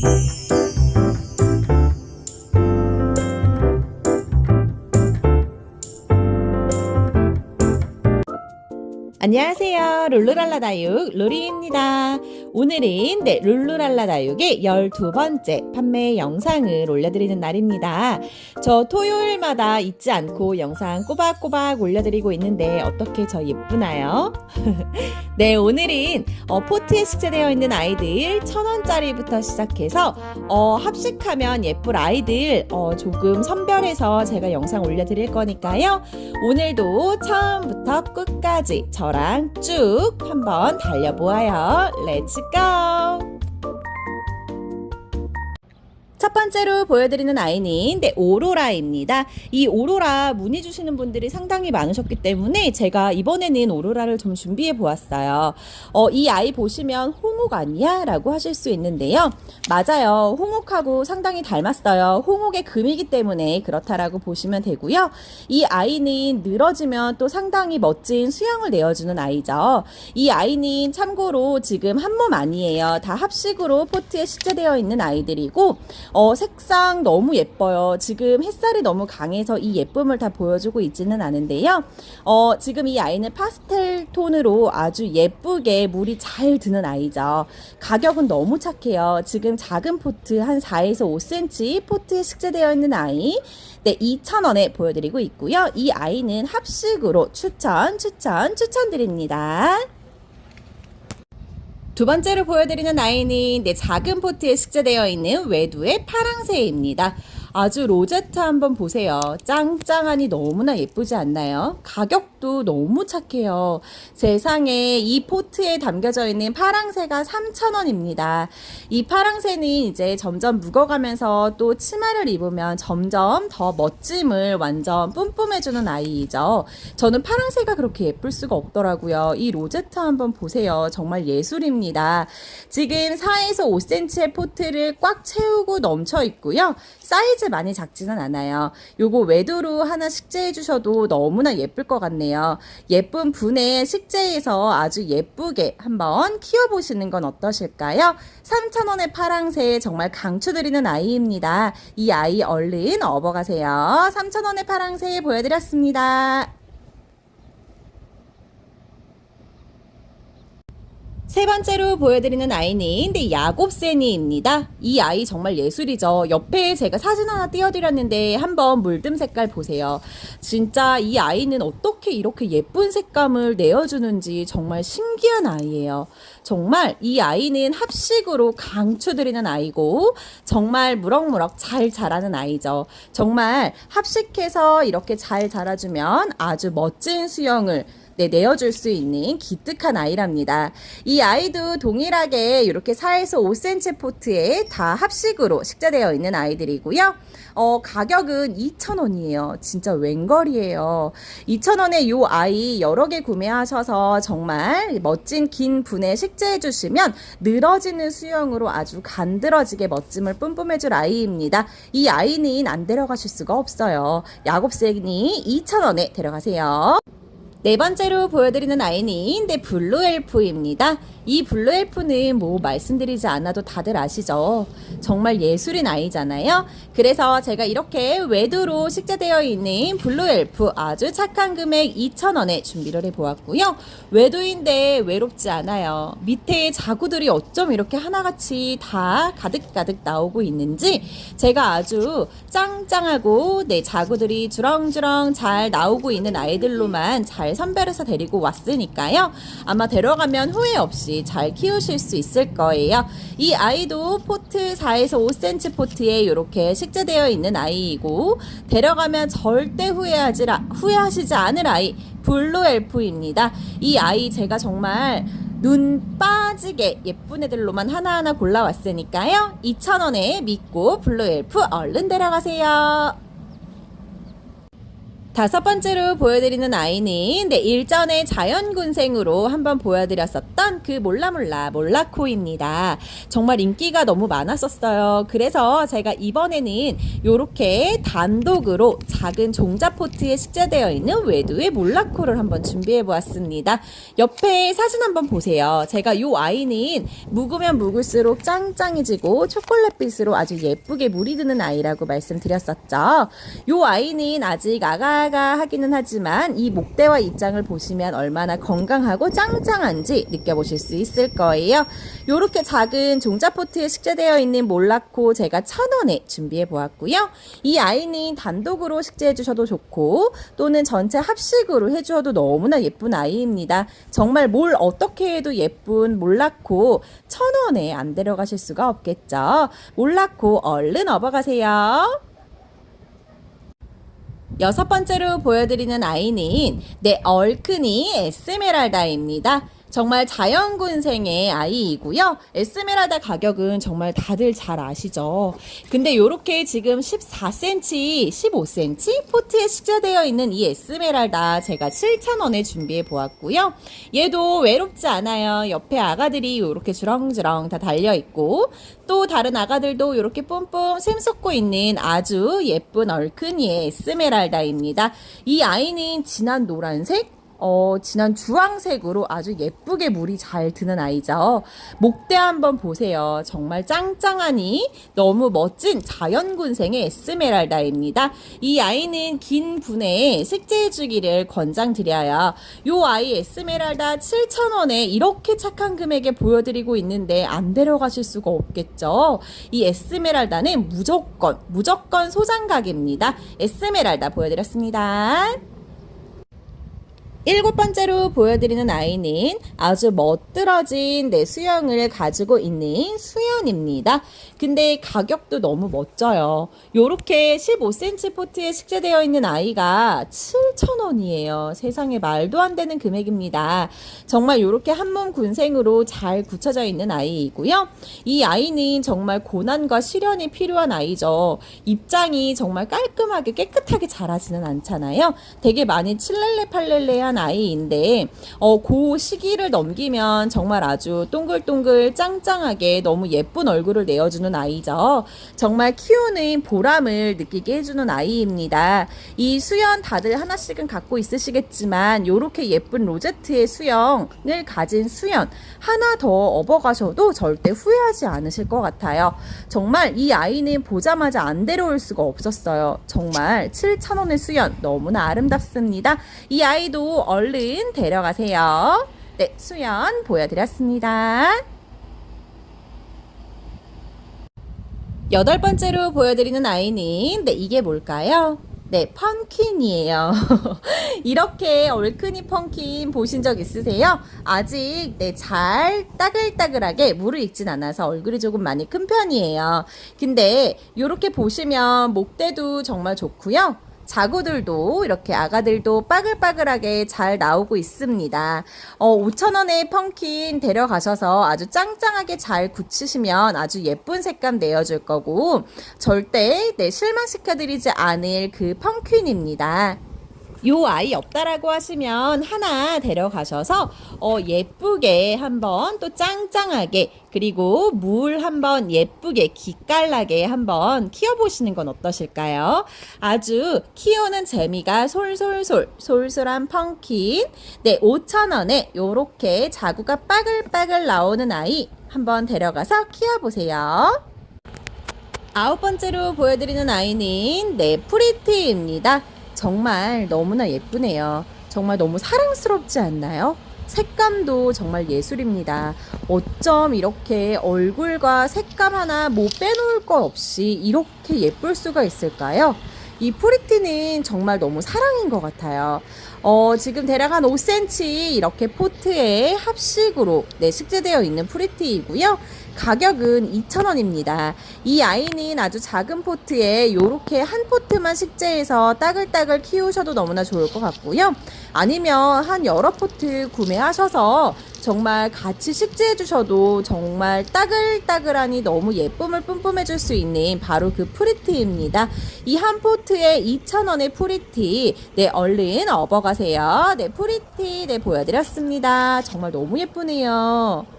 Música 안녕하세요. 룰루랄라 다육 루리입니다. 오늘은 네, 룰루랄라 다육의 12번째 판매 영상을 올려드리는 날입니다. 저 토요일마다 잊지 않고 영상 꼬박꼬박 올려드리고 있는데 어떻게 저 예쁘나요? 네, 오늘은 어, 포트에 식재되어 있는 아이들 천원짜리부터 시작해서 어, 합식하면 예쁠 아이들 어, 조금 선별해서 제가 영상 올려드릴 거니까요. 오늘도 처음부터 끝까지 저랑 쭉 한번 달려보아요. 렛츠 고! 첫 번째로 보여드리는 아이는 네, 오로라입니다. 이 오로라 문의 주시는 분들이 상당히 많으셨기 때문에 제가 이번에는 오로라를 좀 준비해 보았어요. 어, 이 아이 보시면 홍옥 아니야? 라고 하실 수 있는데요. 맞아요. 홍옥하고 상당히 닮았어요. 홍옥의 금이기 때문에 그렇다라고 보시면 되고요. 이 아이는 늘어지면 또 상당히 멋진 수영을 내어주는 아이죠. 이 아이는 참고로 지금 한 몸 아니에요. 다 합식으로 포트에 식재되어 있는 아이들이고 어, 색상 너무 예뻐요. 지금 햇살이 너무 강해서 이 예쁨을 다 보여주고 있지는 않은데요. 어, 지금 이 아이는 파스텔 톤으로 아주 예쁘게 물이 잘 드는 아이죠. 가격은 너무 착해요. 지금 작은 포트 한 4에서 5cm 포트에 식재되어 있는 아이. 네, 2,000원에 보여드리고 있고요. 이 아이는 합식으로 추천, 추천, 추천드립니다. 두 번째로 보여드리는 아이는 내 작은 포트에 식재되어 있는 외두의 파랑새입니다. 아주 로제트 한번 보세요. 짱짱하니 너무나 예쁘지 않나요? 가격도 너무 착해요. 세상에 이 포트에 담겨져 있는 파랑새가 3,000원입니다. 이 파랑새는 이제 점점 묵어가면서 또 치마를 입으면 점점 더 멋짐을 완전 뿜뿜해주는 아이이죠. 저는 파랑새가 그렇게 예쁠 수가 없더라고요. 이 로제트 한번 보세요. 정말 예술입니다. 지금 4에서 5cm의 포트를 꽉 채우고 넘쳐 있고요. 사이즈 많이 작지는 않아요. 요거 외도로 하나 식재해 주셔도 너무나 예쁠 것 같네요. 예쁜 분의 식재에서 아주 예쁘게 한번 키워보시는 건 어떠실까요? 3,000원의 파랑새 정말 강추드리는 아이입니다. 이 아이 얼른 업어가세요. 3,000원의 파랑새 보여드렸습니다. 세 번째로 보여드리는 아이는 네, 야곱새니입니다. 이 아이 정말 예술이죠. 옆에 제가 사진 하나 띄워드렸는데 한번 물듬 색깔 보세요. 진짜 이 아이는 어떻게 이렇게 예쁜 색감을 내어주는지 정말 신기한 아이예요. 정말 이 아이는 합식으로 강추드리는 아이고 정말 무럭무럭 잘 자라는 아이죠. 정말 합식해서 이렇게 잘 자라주면 아주 멋진 수영을 네, 내어줄 수 있는 기특한 아이랍니다. 이 아이도 동일하게 이렇게 4에서 5cm 포트에 다 합식으로 식재되어 있는 아이들이고요. 어, 가격은 2,000원이에요. 진짜 웬걸이에요. 2,000원에 이 아이 여러 개 구매하셔서 정말 멋진 긴 분에 식재해 주시면 늘어지는 수영으로 아주 간드러지게 멋짐을 뿜뿜해 줄 아이입니다. 이 아이는 안 데려가실 수가 없어요. 야곱색이 2,000원에 데려가세요. 네 번째로 보여드리는 아이는 네, 블루 엘프입니다. 이 블루 엘프는 뭐 말씀드리지 않아도 다들 아시죠? 정말 예술인 아이잖아요. 그래서 제가 이렇게 외두로 식재되어 있는 블루 엘프 아주 착한 금액 2,000원에 준비를 해보았고요. 외두인데 외롭지 않아요. 밑에 자구들이 어쩜 이렇게 하나같이 다 가득가득 나오고 있는지 제가 아주 짱짱하고 네, 자구들이 주렁주렁 잘 나오고 있는 아이들로만 잘 선별해서 데리고 왔으니까요. 아마 데려가면 후회 없이 잘 키우실 수 있을 거예요. 이 아이도 포트 4에서 5cm 포트에 이렇게 식재되어 있는 아이이고 데려가면 절대 후회하지 후회하시지 않을 아이 블루 엘프입니다. 이 아이 제가 정말 눈 빠지게 예쁜 애들로만 하나하나 골라왔으니까요. 2,000원에 믿고 블루 엘프 얼른 데려가세요. 다섯 번째로 보여드리는 아이는 네, 일전에 자연군생으로 한번 보여드렸었던 그 몰라몰라 몰라코입니다. 정말 인기가 너무 많았었어요. 그래서 제가 이번에는 이렇게 단독으로 작은 종자포트에 식재되어 있는 외두의 몰라코를 한번 준비해 보았습니다. 옆에 사진 한번 보세요. 제가 이 아이는 묵으면 묵을수록 짱짱해지고 초콜릿빛으로 아주 예쁘게 물이 드는 아이라고 말씀드렸었죠. 이 아이는 아직 아가 아가 하기는 하지만 이 목대와 입장을 보시면 얼마나 건강하고 짱짱한지 느껴보실 수 있을 거예요. 이렇게 작은 종자포트에 식재되어 있는 몰라코 제가 천 원에 준비해 보았고요. 이 아이는 단독으로 식재해 주셔도 좋고 또는 전체 합식으로 해주어도 너무나 예쁜 아이입니다. 정말 뭘 어떻게 해도 예쁜 몰라코 천 원에 안 데려가실 수가 없겠죠. 몰라코 얼른 업어가세요. 여섯 번째로 보여드리는 아이는 네 얼큰이 에스메랄다입니다. 정말 자연군생의 아이이고요. 에스메랄다 가격은 정말 다들 잘 아시죠. 근데 요렇게 지금 14cm, 15cm 포트에 식재되어 있는 이 에스메랄다 제가 7,000원에 준비해 보았고요. 얘도 외롭지 않아요. 옆에 아가들이 요렇게 주렁주렁 다 달려 있고 또 다른 아가들도 이렇게 뿜뿜 샘솟고 있는 아주 예쁜 얼큰이의 에스메랄다입니다. 이 아이는 진한 노란색, 어, 진한 주황색으로 아주 예쁘게 물이 잘 드는 아이죠. 목대 한번 보세요. 정말 짱짱하니 너무 멋진 자연군생의 에스메랄다입니다. 이 아이는 긴 분에 식재해주기를 권장드려요. 요 아이 에스메랄다 7,000원에 이렇게 착한 금액에 보여드리고 있는데 안 데려가실 수가 없겠죠. 이 에스메랄다는 무조건, 무조건 소장각입니다. 에스메랄다 보여드렸습니다. 일곱 번째로 보여드리는 아이는 아주 멋들어진 내 수영을 가지고 있는 수연입니다. 근데 가격도 너무 멋져요. 요렇게 15cm 포트에 식재되어 있는 아이가 7,000원이에요. 세상에 말도 안 되는 금액입니다. 정말 요렇게 한몸 군생으로 잘 굳혀져 있는 아이이고요. 이 아이는 정말 고난과 시련이 필요한 아이죠. 입장이 정말 깔끔하게 깨끗하게 자라지는 않잖아요. 되게 많이 칠렐레 팔렐레한 아이인데 어, 그 시기를 넘기면 정말 아주 동글동글 짱짱하게 너무 예쁜 얼굴을 내어주는 아이죠. 정말 키우는 보람을 느끼게 해주는 아이입니다. 이 수연 다들 하나씩은 갖고 있으시겠지만 이렇게 예쁜 로제트의 수영을 가진 수연 하나 더 업어가셔도 절대 후회하지 않으실 것 같아요. 정말 이 아이는 보자마자 안 데려올 수가 없었어요. 정말 7,000원의 수연 너무나 아름답습니다. 이 아이도 얼른 데려가세요. 네, 수연 보여드렸습니다. 여덟 번째로 보여드리는 아이는 네, 이게 뭘까요? 네, 펀킨이에요. 이렇게 얼큰이 펀킨 보신 적 있으세요? 아직 네, 잘 따글따글하게 물을 익진 않아서 얼굴이 조금 많이 큰 편이에요. 근데 이렇게 보시면 목대도 정말 좋고요. 자구들도 이렇게 아가들도 빠글빠글하게 잘 나오고 있습니다. 어, 5,000원에 펑킨 데려가셔서 아주 짱짱하게 잘 굳히시면 아주 예쁜 색감 내어줄 거고 절대 네, 실망시켜드리지 않을 그 펑퀸입니다. 요 아이 없다라고 하시면 하나 데려가셔서 어 예쁘게 한번 또 짱짱하게 그리고 물 한번 예쁘게 기깔나게 한번 키워보시는 건 어떠실까요? 아주 키우는 재미가 솔솔솔 솔솔한 펑킨 네 5,000원에 요렇게 자구가 빠글빠글 나오는 아이 한번 데려가서 키워보세요. 아홉 번째로 보여드리는 아이는 네 프리티입니다. 정말 너무나 예쁘네요. 정말 너무 사랑스럽지 않나요? 색감도 정말 예술입니다. 어쩜 이렇게 얼굴과 색감 하나 뭐 빼놓을 것 없이 이렇게 예쁠 수가 있을까요? 이 프리티는 정말 너무 사랑인 것 같아요. 어, 지금 대략 한 5cm 이렇게 포트에 합식으로 네, 식재되어 있는 프리티이고요. 가격은 2,000원입니다. 이 아이는 아주 작은 포트에 이렇게 한 포트만 식재해서 따글따글 키우셔도 너무나 좋을 것 같고요. 아니면 한 여러 포트 구매하셔서 정말 같이 식재해 주셔도 정말 따글따글하니 너무 예쁨을 뿜뿜해 줄 수 있는 바로 그 프리티입니다. 이 한 포트 포트에 2,000원의 프리티. 네, 얼른 업어가세요. 네, 프리티. 네, 보여드렸습니다. 정말 너무 예쁘네요.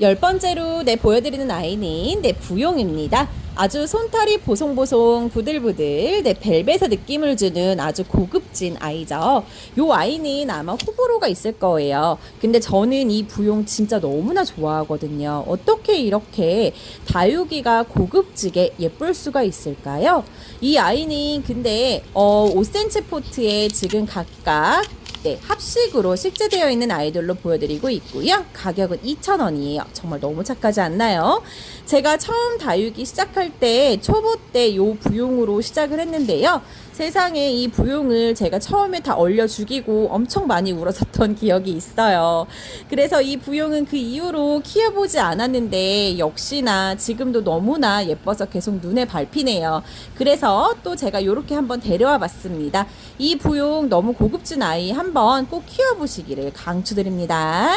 열 번째로 네, 보여드리는 아이는 네, 부용입니다. 아주 손털이 보송보송 부들부들 네, 벨벳의 느낌을 주는 아주 고급진 아이죠. 요 아이는 아마 호불호가 있을 거예요. 근데 저는 이 부용 진짜 너무나 좋아하거든요. 어떻게 이렇게 다육이가 고급지게 예쁠 수가 있을까요? 이 아이는 근데 어, 5cm 포트에 지금 각각 네, 합식으로 식재되어 있는 아이들로 보여드리고 있고요. 가격은 2,000원이에요. 정말 너무 착하지 않나요? 제가 처음 다육이 시작할 때 초보 때 요 부용으로 시작을 했는데요. 세상에 이 부용을 제가 처음에 다 얼려 죽이고 엄청 많이 울었었던 기억이 있어요. 그래서 이 부용은 그 이후로 키워보지 않았는데 역시나 지금도 너무나 예뻐서 계속 눈에 밟히네요. 그래서 또 제가 이렇게 한번 데려와 봤습니다. 이 부용 너무 고급진 아이 한번 꼭 키워보시기를 강추드립니다.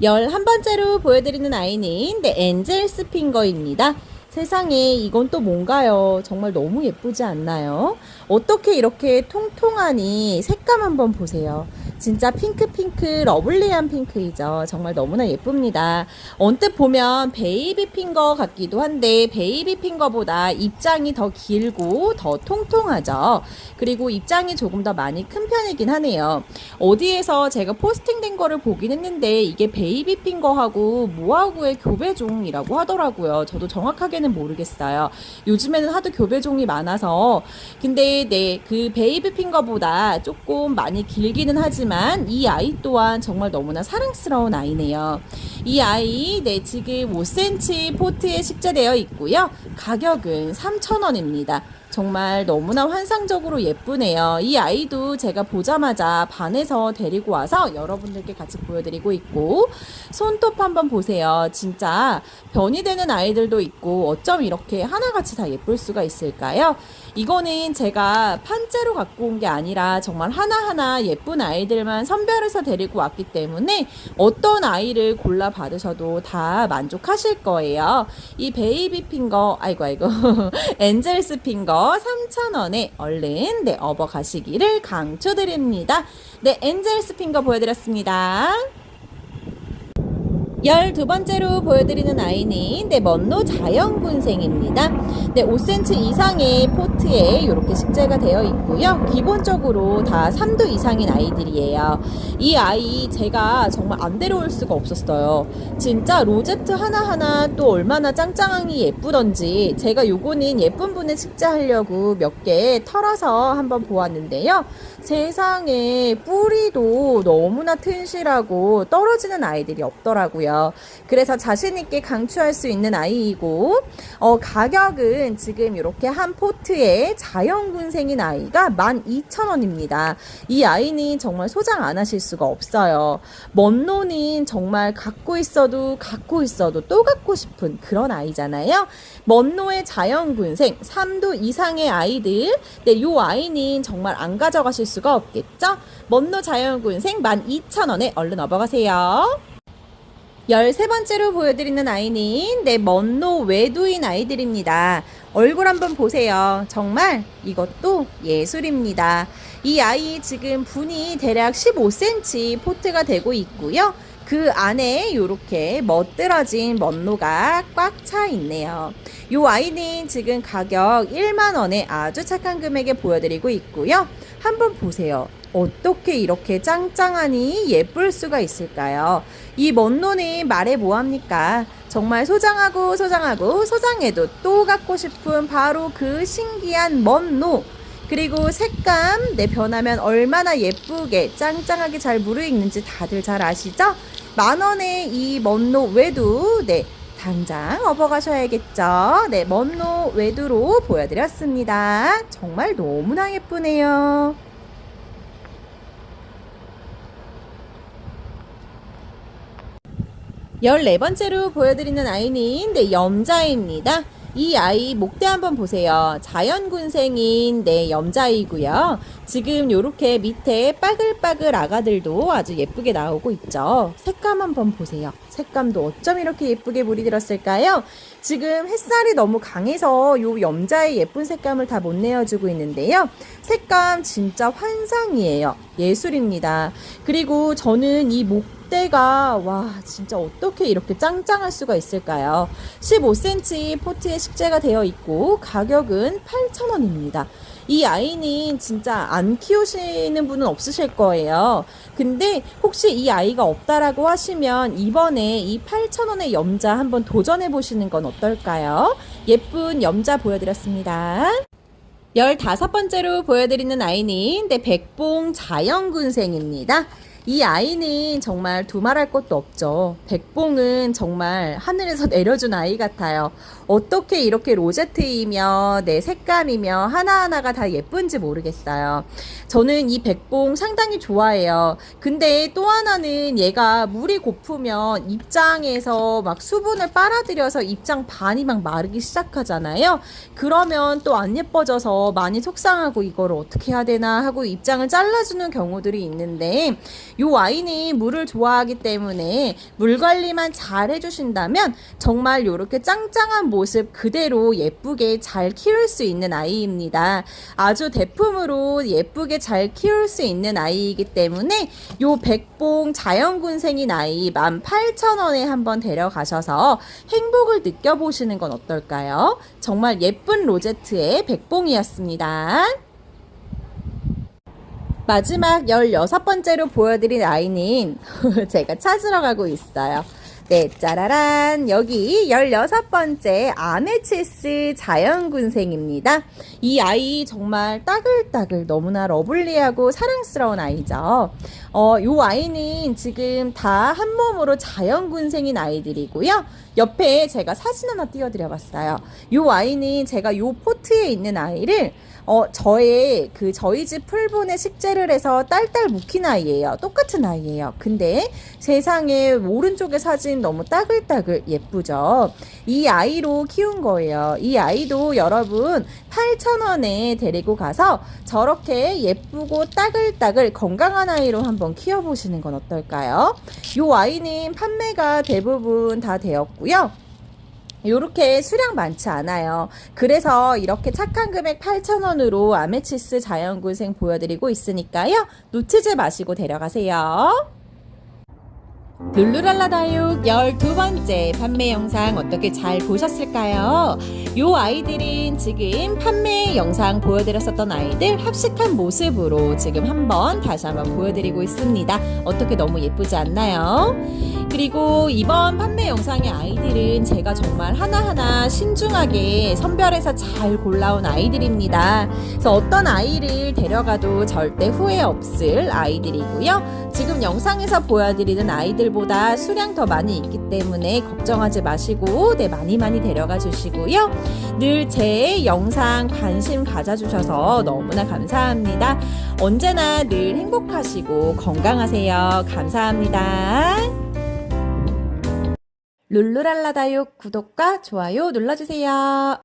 열한 번째로 보여드리는 아이는 네, 엔젤 스핑거입니다. 세상에 이건 또 뭔가요? 정말 너무 예쁘지 않나요? 어떻게 이렇게 통통하니 색감 한번 보세요. 진짜 핑크핑크 러블리한 핑크이죠. 정말 너무나 예쁩니다. 언뜻 보면 베이비 핑거 같기도 한데 베이비 핑거보다 입장이 더 길고 더 통통하죠. 그리고 입장이 조금 더 많이 큰 편이긴 하네요. 어디에서 제가 포스팅된 거를 보긴 했는데 이게 베이비 핑거하고 모하구의 교배종이라고 하더라고요. 저도 정확하게는 모르겠어요. 요즘에는 하도 교배종이 많아서 근데 네 그 베이비 핑거보다 조금 많이 길기는 하지만 이 아이 또한 정말 너무나 사랑스러운 아이네요. 이 아이 네 지금 5cm 포트에 식재되어 있고요. 가격은 3,000원입니다. 정말 너무나 환상적으로 예쁘네요. 이 아이도 제가 보자마자 반해서 데리고 와서 여러분들께 같이 보여드리고 있고 손톱 한번 보세요. 진짜 변이 되는 아이들도 있고 어쩜 이렇게 하나같이 다 예쁠 수가 있을까요? 이거는 제가 판째로 갖고 온 게 아니라 정말 하나하나 예쁜 아이들만 선별해서 데리고 왔기 때문에 어떤 아이를 골라 받으셔도 다 만족하실 거예요. 이 베이비 핑거, 아이고, 아이고, 엔젤스 핑거 3,000원에 얼른 네, 업어 가시기를 강추드립니다. 네, 엔젤스 핑거 보여드렸습니다. 열두 번째로 보여드리는 아이는 네, 먼노 자연군생입니다. 네, 5cm 이상의 포트에 이렇게 식재가 되어 있고요. 기본적으로 다 3도 이상인 아이들이에요. 이 아이 제가 정말 안 데려올 수가 없었어요. 진짜 로제트 하나하나 또 얼마나 짱짱하니 예쁘던지 제가 요거는 예쁜 분에 식재하려고 몇 개 털어서 한번 보았는데요. 세상에 뿌리도 너무나 튼실하고 떨어지는 아이들이 없더라고요. 그래서 자신있게 강추할 수 있는 아이이고, 어, 가격은 지금 이렇게 한 포트에 자연군생인 아이가 12,000원입니다. 이 아이는 정말 소장 안 하실 수가 없어요. 먼노는 정말 갖고 있어도 갖고 있어도 또 갖고 싶은 그런 아이잖아요. 먼노의 자연군생 3도 이상의 아이들. 네, 요 아이는 정말 안 가져가실 수가 없겠죠? 먼노 자연군생 12,000원에 얼른 업어가세요. 열세 번째로 보여드리는 아이는 네, 먼노 외두인 아이들입니다. 얼굴 한번 보세요. 정말 이것도 예술입니다. 이 아이 지금 분이 대략 15cm 포트가 되고 있고요. 그 안에 이렇게 멋들어진 먼노가 꽉 차 있네요. 이 아이는 지금 가격 1만 원에 아주 착한 금액에 보여드리고 있고요. 한번 보세요. 어떻게 이렇게 짱짱하니 예쁠 수가 있을까요? 이 먼노는 말해 뭐합니까? 정말 소장하고 소장하고 소장해도 또 갖고 싶은 바로 그 신기한 먼노. 그리고 색감 내 변하면 얼마나 예쁘게 짱짱하게 잘 무르익는지 다들 잘 아시죠? 만 원의 이 먼노 외두 네 당장 업어가셔야겠죠. 네 먼노 외두로 보여드렸습니다. 정말 너무나 예쁘네요. 열네 번째로 보여드리는 아이는 네, 염자입니다. 이 아이 목대 한번 보세요. 자연군생인 네 염자이고요. 지금 요렇게 밑에 빠글빠글 아가들도 아주 예쁘게 나오고 있죠. 색감 한번 보세요. 색감도 어쩜 이렇게 예쁘게 물이 들었을까요? 지금 햇살이 너무 강해서 요 염자의 예쁜 색감을 다 못 내어주고 있는데요. 색감 진짜 환상이에요. 예술입니다. 그리고 저는 이 목대가 와 진짜 어떻게 이렇게 짱짱할 수가 있을까요? 15cm 포트에 식재가 되어 있고 가격은 8,000원입니다. 이 아이는 진짜 안 키우시는 분은 없으실 거예요. 근데 혹시 이 아이가 없다라고 하시면 이번에 이 8,000원의 염자 한번 도전해 보시는 건 어떨까요? 예쁜 염자 보여드렸습니다. 15번째로 보여드리는 아이는 네, 백봉 자연군생입니다. 이 아이는 정말 두말할 것도 없죠. 백봉은 정말 하늘에서 내려준 아이 같아요. 어떻게 이렇게 로제트이며 내 색감이며 하나하나가 다 예쁜지 모르겠어요. 저는 이 백봉 상당히 좋아해요. 근데 또 하나는 얘가 물이 고프면 입장에서 막 수분을 빨아들여서 입장 반이 막 마르기 시작하잖아요. 그러면 또 안 예뻐져서 많이 속상하고 이걸 어떻게 해야 되나 하고 입장을 잘라주는 경우들이 있는데 요 아이는 물을 좋아하기 때문에 물 관리만 잘 해주신다면 정말 요렇게 짱짱한 모습 그대로 예쁘게 잘 키울 수 있는 아이입니다. 아주 대품으로 예쁘게 잘 키울 수 있는 아이이기 때문에 요 백봉 자연군생인 아이 18,000원에 한번 데려가셔서 행복을 느껴보시는 건 어떨까요? 정말 예쁜 로제트의 백봉이었습니다. 마지막 16번째로 보여드린 아이는 제가 찾으러 가고 있어요. 네, 짜라란. 여기 16번째 아메치스 자연군생입니다. 이 아이 정말 따글따글 너무나 러블리하고 사랑스러운 아이죠. 어, 요 아이는 지금 다 한 몸으로 자연군생인 아이들이고요. 옆에 제가 사진 하나 띄워드려 봤어요. 요 아이는 제가 요 포트에 있는 아이를 어, 저의 그 저희 집 풀본에 식재를 해서 딸딸 묵힌 아이예요. 똑같은 아이예요. 근데 세상에 오른쪽에 사진 너무 따글따글 예쁘죠? 이 아이로 키운 거예요. 이 아이도 여러분 8,000원에 데리고 가서 저렇게 예쁘고 따글따글 건강한 아이로 한번 키워보시는 건 어떨까요? 요 아이는 판매가 대부분 다 되었고요. 요렇게 수량 많지 않아요. 그래서 이렇게 착한 금액 8,000원으로 아메치스 자연군생 보여드리고 있으니까요. 놓치지 마시고 데려가세요. 룰루랄라 다육 12번째 판매 영상 어떻게 잘 보셨을까요? 요 아이들은 지금 판매 영상 보여드렸었던 아이들 합식한 모습으로 지금 한번 다시 한번 보여드리고 있습니다. 어떻게 너무 예쁘지 않나요? 그리고 이번 판매 영상의 아이들은 제가 정말 하나하나 신중하게 선별해서 잘 골라온 아이들입니다. 그래서 어떤 아이를 데려가도 절대 후회 없을 아이들이고요. 지금 영상에서 보여드리는 아이들보다 수량 더 많이 있기 때문에 걱정하지 마시고 네 많이 많이 데려가 주시고요. 늘 제 영상 관심 가져주셔서 너무나 감사합니다. 언제나 늘 행복하시고 건강하세요. 감사합니다. 룰루랄라다육 구독과 좋아요 눌러주세요.